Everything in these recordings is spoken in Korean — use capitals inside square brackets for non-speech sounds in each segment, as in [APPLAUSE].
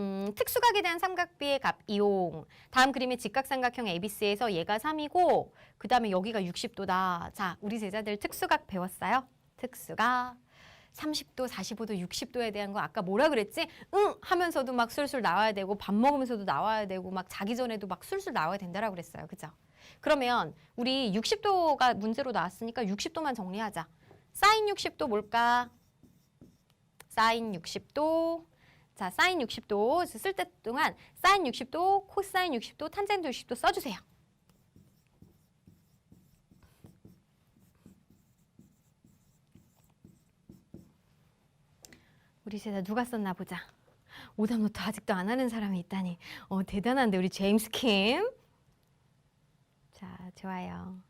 음, 특수각에 대한 삼각비의 값 이용. 다음 그림의 직각삼각형 ABC에서 얘가 3이고 그 다음에 여기가 60도다. 자, 우리 제자들 특수각 배웠어요? 특수각. 30도, 45도, 60도에 대한 거 아까 뭐라 그랬지? 응 하면서도 막 술술 나와야 되고 밥 먹으면서도 나와야 되고 막 자기 전에도 막 술술 나와야 된다라고 그랬어요. 그죠? 그러면 우리 60도가 문제로 나왔으니까 60도만 정리하자. 사인 60도 뭘까? 사인 60도. 자, 사인 60도 쓸 때 동안 사인 60도, 코사인 60도, 탄젠트 60도 써주세요. 우리 세대 누가 썼나 보자. 오답노트 아직도 안 하는 사람이 있다니. 어, 대단한데 우리 제임스 킴. 자, 좋아요.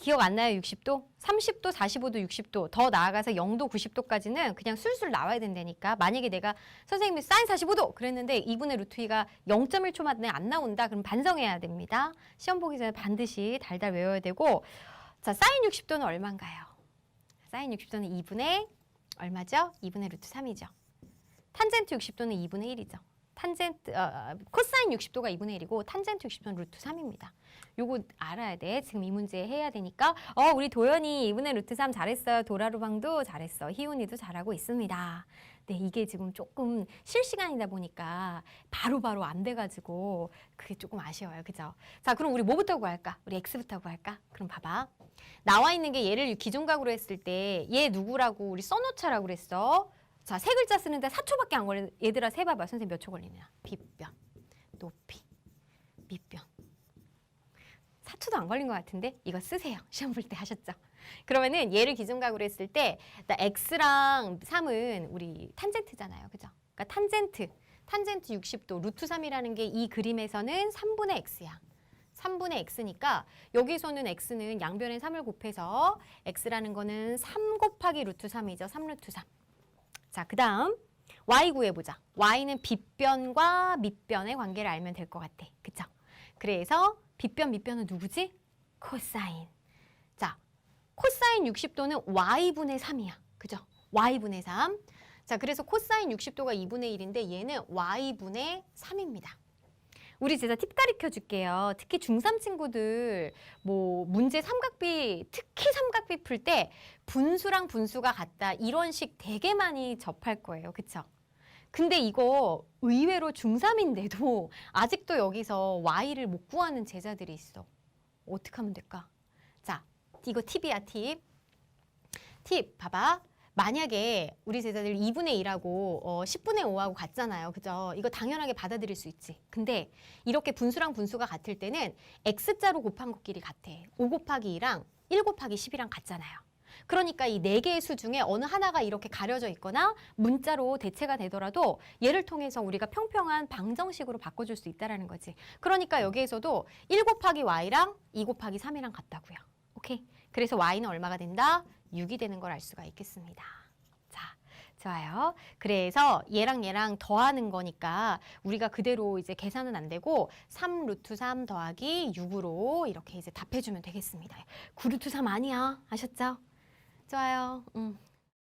기억 안 나요? 60도? 30도, 45도, 60도. 더 나아가서 0도, 90도까지는 그냥 술술 나와야 된다니까. 만약에 내가 선생님이 사인 45도 그랬는데 2분의 루트 2가 0.1초 만에 안 나온다. 그럼 반성해야 됩니다. 시험 보기 전에 반드시 달달 외워야 되고 자, 사인 60도는 얼마인가요? 사인 60도는 2분의 얼마죠? 2분의 루트 3이죠. 탄젠트 60도는 2분의 1이죠. 탄젠트 어, 코사인 60도가 2분의 1이고 탄젠트 60도는 루트 3입니다. 요거 알아야 돼. 지금 이 문제 해야 되니까 어 우리 도연이 2분의 루트 3 잘했어요. 도라루방도 잘했어. 희훈이도 잘하고 있습니다. 네, 이게 지금 조금 실시간이다 보니까 바로바로 안 돼가지고 그게 조금 아쉬워요. 그죠? 자, 그럼 우리 뭐부터 구할까? 우리 x부터 구할까? 그럼 봐봐. 나와 있는 게 얘를 기존각으로 했을 때 얘 누구라고 우리 써놓자라고 그랬어. 자, 세 글자 쓰는데 4초밖에 안 걸려. 얘들아 세 봐봐. 선생님 몇 초 걸리냐? 빗변, 높이, 밑변. 4초도 안 걸린 것 같은데 이거 쓰세요. [LAUGHS] 시험 볼 때 하셨죠? 그러면은 얘를 기준각으로 했을 때나 x랑 3은 우리 탄젠트잖아요. 그죠? 그러니까 탄젠트, 탄젠트 60도, 루트 3이라는 게 이 그림에서는 3분의 x야. 3분의 x니까 여기서는 x는 양변에 3을 곱해서 x라는 거는 3 곱하기 루트 3이죠. 3 루트 3. 자, 그 다음 y 구해보자. y는 빗변과 밑변의 관계를 알면 될 것 같아. 그쵸? 그래서 빗변, 밑변은 누구지? 코사인. 자, 코사인 60도는 y분의 3이야. 그죠? y분의 3. 자, 그래서 코사인 60도가 2분의 1인데 얘는 y분의 3입니다. 우리 제자 팁 가르쳐 줄게요. 특히 중3 친구들 뭐 문제 삼각비 특히 삼각비 풀 때 분수랑 분수가 같다 이런 식 되게 많이 접할 거예요. 그쵸? 근데 이거 의외로 중3인데도 [LAUGHS] 아직도 여기서 y를 못 구하는 제자들이 있어. 어떻게 하면 될까? 자, 이거 팁이야, 팁. 팁, 봐봐. 만약에 우리 제자들 2분의 1하고 어, 10분의 5하고 같잖아요. 그죠? 이거 당연하게 받아들일 수 있지. 근데 이렇게 분수랑 분수가 같을 때는 x자로 곱한 것끼리 같아. 5 곱하기 2랑 1 곱하기 10이랑 같잖아요. 그러니까 이 네 개의 수 중에 어느 하나가 이렇게 가려져 있거나 문자로 대체가 되더라도 얘를 통해서 우리가 평평한 방정식으로 바꿔줄 수 있다라는 거지. 그러니까 여기에서도 1 곱하기 y랑 2 곱하기 3이랑 같다고요. 오케이? 그래서 y는 얼마가 된다? 6이 되는 걸 알 수가 있겠습니다. 자, 좋아요. 그래서 얘랑 얘랑 더하는 거니까 우리가 그대로 이제 계산은 안 되고 3 루트 3 더하기 6으로 이렇게 이제 답해주면 되겠습니다. 9 루트 3 아니야. 아셨죠? 좋아요. 음,